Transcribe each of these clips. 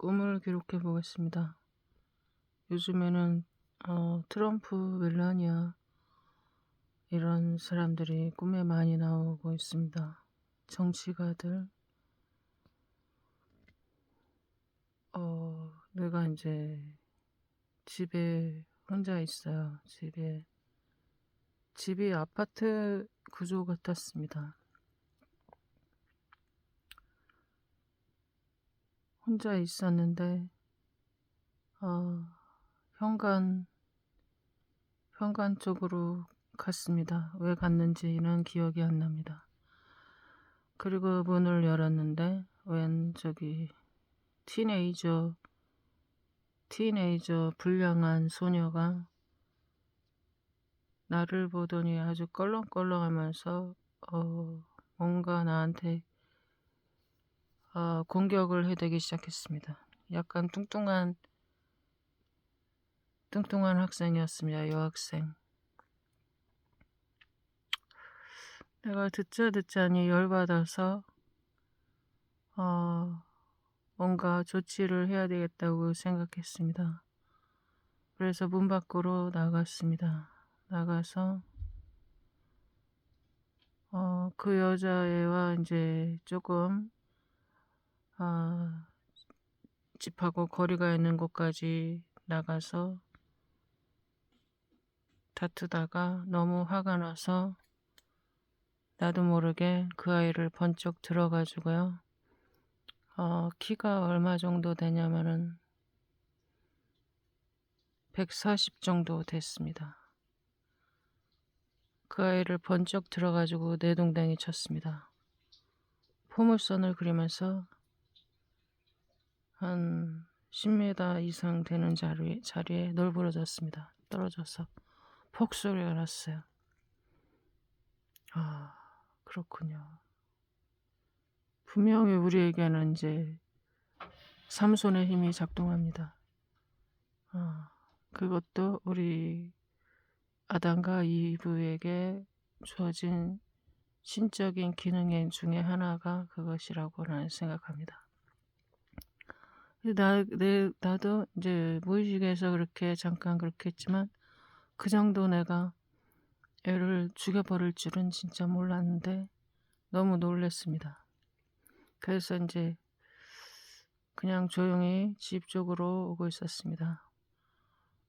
꿈을 기록해 보겠습니다. 요즘에는 어, 트럼프, 멜라니아 이런 사람들이 꿈에 많이 나오고 있습니다. 정치가들. 어, 내가 이제 집에 혼자 있어요. 집에 집이 아파트 구조 같았습니다. 혼자 있었는데 어, 현관 현관 쪽으로 갔습니다. 왜 갔는지는 기억이 안 납니다. 그리고 문을 열었는데 웬 저기 티네이저 티네이저 불량한 소녀가 나를 보더니 아주 껄렁껄렁하면서 어, 뭔가 나한테 어, 공격을 해대기 시작했습니다. 약간 뚱뚱한 뚱뚱한 학생이었습니다. 여학생. 내가 듣자 듣자니 열받아서 어, 뭔가 조치를 해야 되겠다고 생각했습니다. 그래서 문 밖으로 나갔습니다. 나가서 어, 그 여자애와 이제 조금 아, 집하고 거리가 있는 곳까지 나가서 다투다가 너무 화가 나서 나도 모르게 그 아이를 번쩍 들어가지고요. 어, 키가 얼마 정도 되냐면은 140 정도 됐습니다. 그 아이를 번쩍 들어가지고 내동댕이 쳤습니다. 포물선을 그리면서 한 10m 이상 되는 자리에, 자리에 널브러졌습니다. 떨어져서 폭소리가 났어요. 아, 그렇군요. 분명히 우리에게는 이제 삼손의 힘이 작동합니다. 아, 그것도 우리 아담과 이브에게 주어진 신적인 기능 중에 하나가 그것이라고 나는 생각합니다. 나, 내, 나도 이제 무의식에서 그렇게 잠깐 그렇게 했지만 그 정도 내가 애를 죽여버릴 줄은 진짜 몰랐는데 너무 놀랬습니다. 그래서 이제 그냥 조용히 집 쪽으로 오고 있었습니다.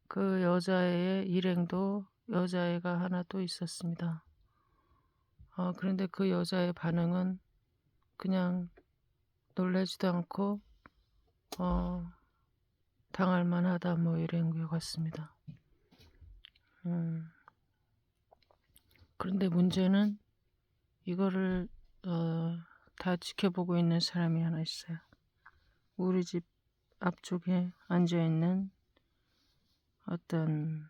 그 여자애의 일행도 여자애가 하나 또 있었습니다. 어, 그런데 그 여자의 반응은 그냥 놀라지도 않고 어, 당할 만하다 뭐 이런 것 같습니다. 음, 그런데 문제는 이거를 어, 다 지켜보고 있는 사람이 하나 있어요. 우리 집 앞쪽에 앉아 있는 어떤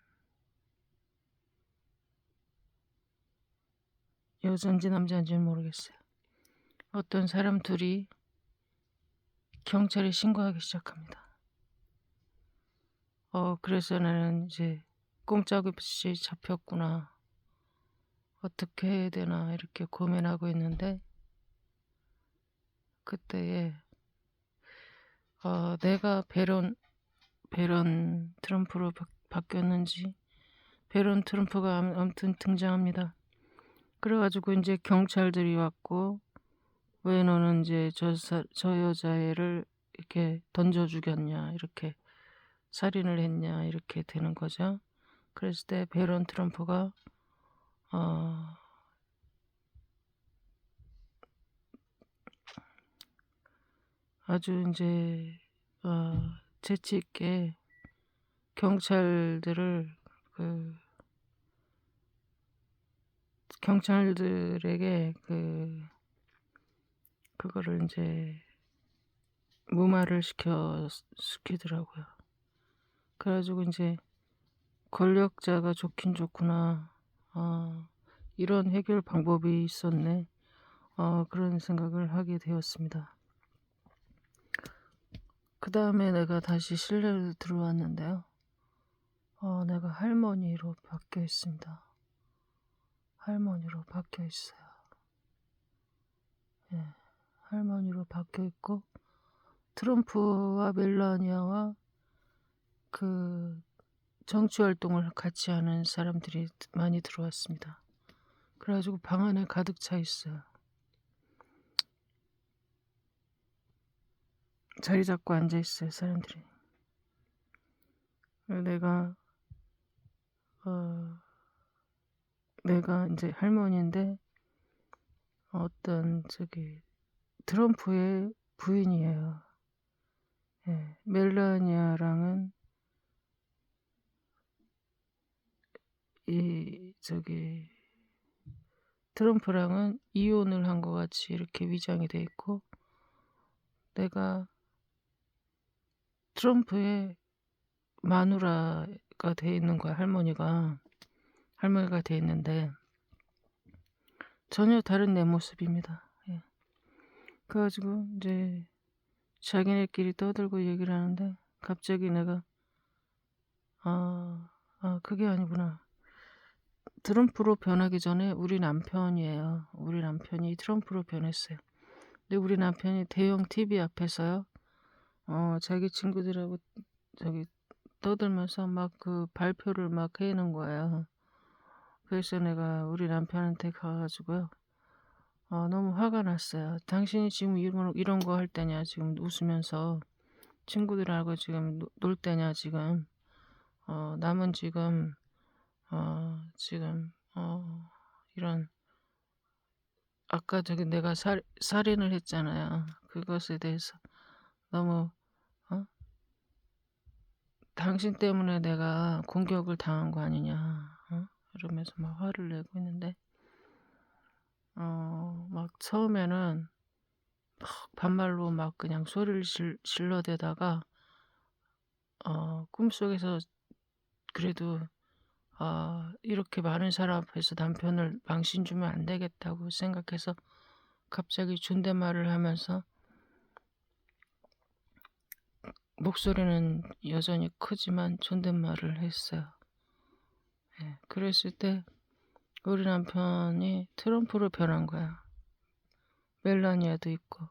여자인지 남자인지는 모르겠어요. 어떤 사람 둘이 경찰에 신고하기 시작합니다. 어, 그래서 나는 이제 꼼짝없이 잡혔구나. 어떻게 해야 되나 이렇게 고민하고 있는데 그때에 어, 내가 베론 베론 트럼프로 바, 바뀌었는지 베론 트럼프가 아무튼 등장합니다. 그래가지고 이제 경찰들이 왔고 왜 너는 이제 저, 저 여자애를 이렇게 던져 죽였냐 이렇게 살인을 했냐 이렇게 되는 거죠. 그랬을 때 베런 트럼프가 어, 아주 이제 어, 재치 있게 경찰들을 그 경찰들에게 그 그거를 이제 무마를 시켜 시키더라고요. 그래가지고 이제 권력자가 좋긴 좋구나. 아, 이런 해결 방법이 있었네. 어, 그런 생각을 하게 되었습니다. 그 다음에 내가 다시 실내로 들어왔는데요. 어, 내가 할머니로 바뀌어 있습니다. 할머니로 바뀌어 있어요. 예, 할머니로 바뀌어 있고 트럼프와 멜라니아와 그 정치 활동을 같이 하는 사람들이 많이 들어왔습니다. 그래가지고 방 안에 가득 차 있어요. 자리 잡고 앉아 있어요, 사람들이. 내가 어, 내가 이제 할머니인데 어떤 저기 트럼프의 부인이에요. 예, 멜라니아랑은 이 저기 트럼프랑은 이혼을 한 것 같이 이렇게 위장이 돼 있고 내가 트럼프의 마누라가 돼 있는 거야 할머니가 할머니가 돼 있는데 전혀 다른 내 모습입니다. 예. 그래가지고 이제 자기네끼리 떠들고 얘기를 하는데 갑자기 내가 아, 아 그게 아니구나. 트럼프로 변하기 전에 우리 남편이에요. 우리 남편이 트럼프로 변했어요. 근데 우리 남편이 대형 TV 앞에서요. 어, 자기 친구들하고 저기 떠들면서 막 그 발표를 막 해는 거예요. 그래서 내가 우리 남편한테 가가지고요. 어, 너무 화가 났어요. 당신이 지금 이런, 이런 거 할 때냐, 지금 웃으면서 친구들하고 지금 노, 놀 때냐, 지금. 어, 남은 지금, 어, 지금, 어, 이런, 아까 저기 내가 살, 살인을 했잖아요. 그것에 대해서 너무, 어? 당신 때문에 내가 공격을 당한 거 아니냐, 어? 이러면서 막 화를 내고 있는데, 처음에는 막 반말로 막 그냥 소리를 질, 질러대다가, 어, 꿈속에서 그래도, 어, 이렇게 많은 사람 앞에서 남편을 망신 주면 안 되겠다고 생각해서 갑자기 존댓말을 하면서 목소리는 여전히 크지만 존댓말을 했어요. 예, 그랬을 때 우리 남편이 트럼프로 변한 거야. 멜라니아도 있고,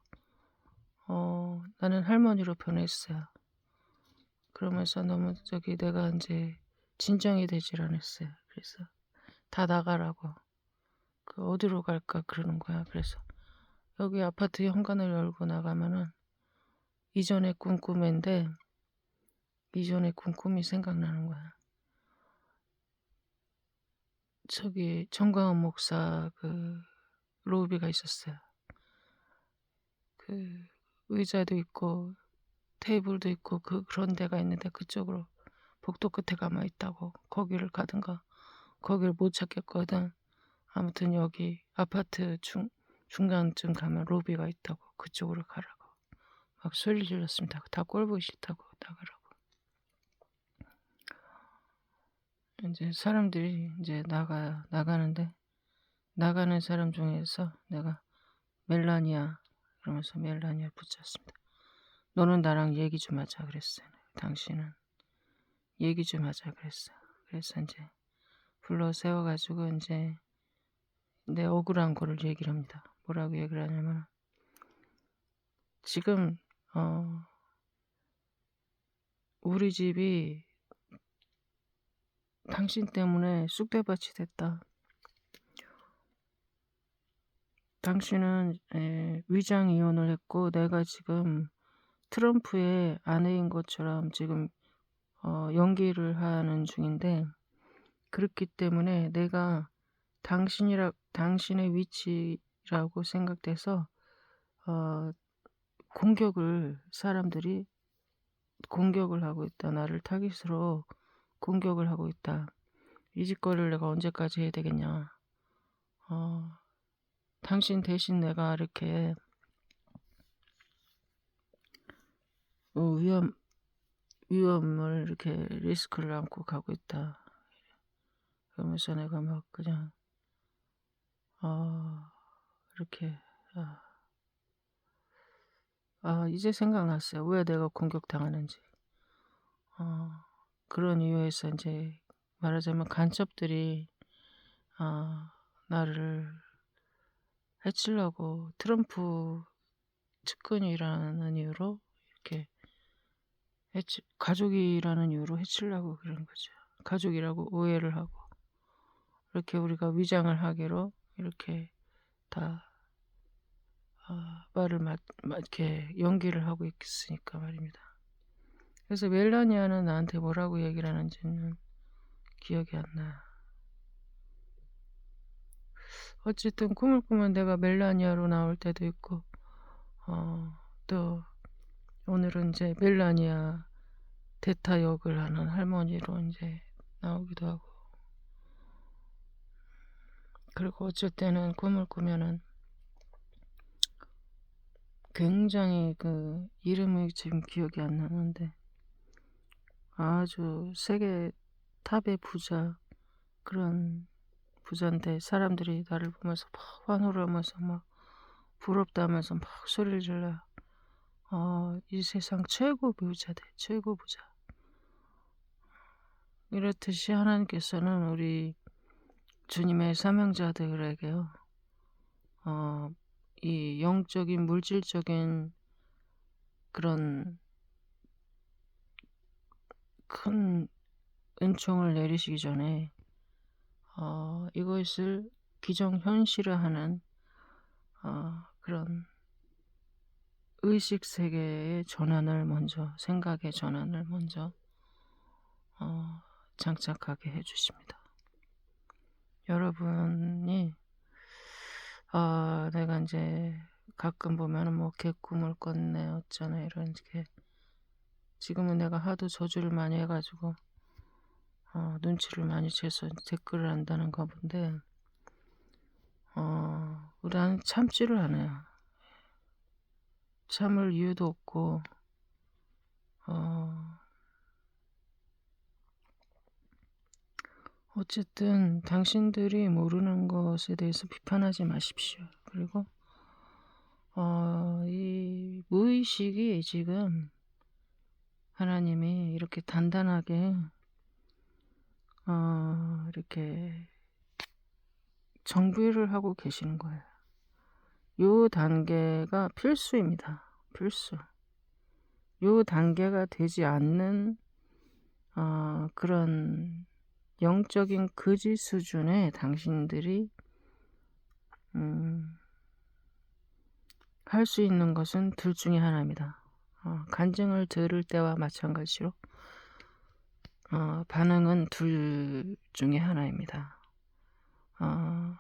어, 나는 할머니로 변했어요. 그러면서 너무 저기 내가 이제 진정이 되질 않았어요. 그래서 다 나가라고. 그 어디로 갈까 그러는 거야. 그래서 여기 아파트 현관을 열고 나가면은 이전의 꿈꿈인데 이전의 꿈꿈이 생각나는 거야. 저기 정광훈 목사 그 로비가 있었어요. 그 의자도 있고 테이블도 있고 그 그런 데가 있는데 그쪽으로 복도 끝에 가만 있다고 거기를 가든가 거기를 못 찾겠거든. 아무튼 여기 아파트 중 중간쯤 가면 로비가 있다고 그쪽으로 가라고 막 소리 질렀습니다. 다 꼴보기 싫다고 나가라고. 이제 사람들이 이제 나가 나가는데 나가는 사람 중에서 내가 멜라니아 그러면서 멜라니아 붙였습니다. 너는 나랑 얘기 좀 하자 그랬어요. 당신은 얘기 좀 하자 그랬어. 그래서 이제 불러 세워가지고 이제 내 억울한 거를 얘기를 합니다. 뭐라고 얘기를 하냐면 지금 어 우리 집이 당신 때문에 쑥대밭이 됐다. 당신은 에, 위장 이혼을 했고 내가 지금 트럼프의 아내인 것처럼 지금 어, 연기를 하는 중인데 그렇기 때문에 내가 당신이라 당신의 위치라고 생각돼서 어, 공격을 사람들이 공격을 하고 있다. 나를 타깃으로 공격을 하고 있다. 이 짓거리를 내가 언제까지 해야 되겠냐. 어, 당신 대신 내가 이렇게 어, 위험, 위험을 이렇게 리스크를 안고 가고 있다. 그러면서 내가 막 그냥, 어, 이렇게, 아, 아, 이제 생각났어요. 왜 내가 공격당하는지. 어, 그런 이유에서 이제 말하자면 간첩들이, 아, 나를 해치려고 트럼프 측근이라는 이유로 이렇게 해치, 가족이라는 이유로 해치려고 그런 거죠. 가족이라고 오해를 하고 이렇게 우리가 위장을 하기로 이렇게 다 어, 말을 막, 막 이렇게 연기를 하고 있으니까 말입니다. 그래서 멜라니아는 나한테 뭐라고 얘기를 하는지는 기억이 안 나. 어쨌든 꿈을 꾸면 내가 멜라니아로 나올 때도 있고, 어, 또 오늘은 이제 멜라니아 대타 역을 하는 할머니로 이제 나오기도 하고, 그리고 어쩔 때는 꿈을 꾸면은 굉장히 그 이름이 지금 기억이 안 나는데 아주 세계 탑의 부자 그런 부자인데 사람들이 나를 보면서 막 환호를 하면서 막 부럽다 하면서 막 소리를 질러 어, 이 세상 최고 부자대 최고 부자. 이렇듯이 하나님께서는 우리 주님의 사명자들에게요. 어, 이 영적인 물질적인 그런 큰 은총을 내리시기 전에 어, 이것을 기정현실화하는 어, 그런 의식 세계의 전환을 먼저 생각의 전환을 먼저 어, 장착하게 해주십니다. 여러분이 아, 내가 이제 가끔 보면은 뭐 개꿈을 꿨네 어쩌네 이런 게 지금은 내가 하도 저주를 많이 해가지고 어, 눈치를 많이 채서 댓글을 한다는 가 본데 어, 나는 참지를 안 해요. 참을 이유도 없고 어, 어쨌든 당신들이 모르는 것에 대해서 비판하지 마십시오. 그리고 어, 이 무의식이 지금 하나님이 이렇게 단단하게 어, 이렇게 정비를 하고 계시는 거예요. 요 단계가 필수입니다. 필수. 요 단계가 되지 않는 어, 그런 영적인 거지 수준의 당신들이 음, 할 수 있는 것은 둘 중에 하나입니다. 어, 간증을 들을 때와 마찬가지로 어, 반응은 둘 중에 하나입니다. 어,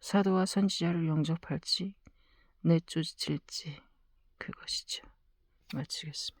사도와 선지자를 영접할지 내쫓을지 그것이죠. 마치겠습니다.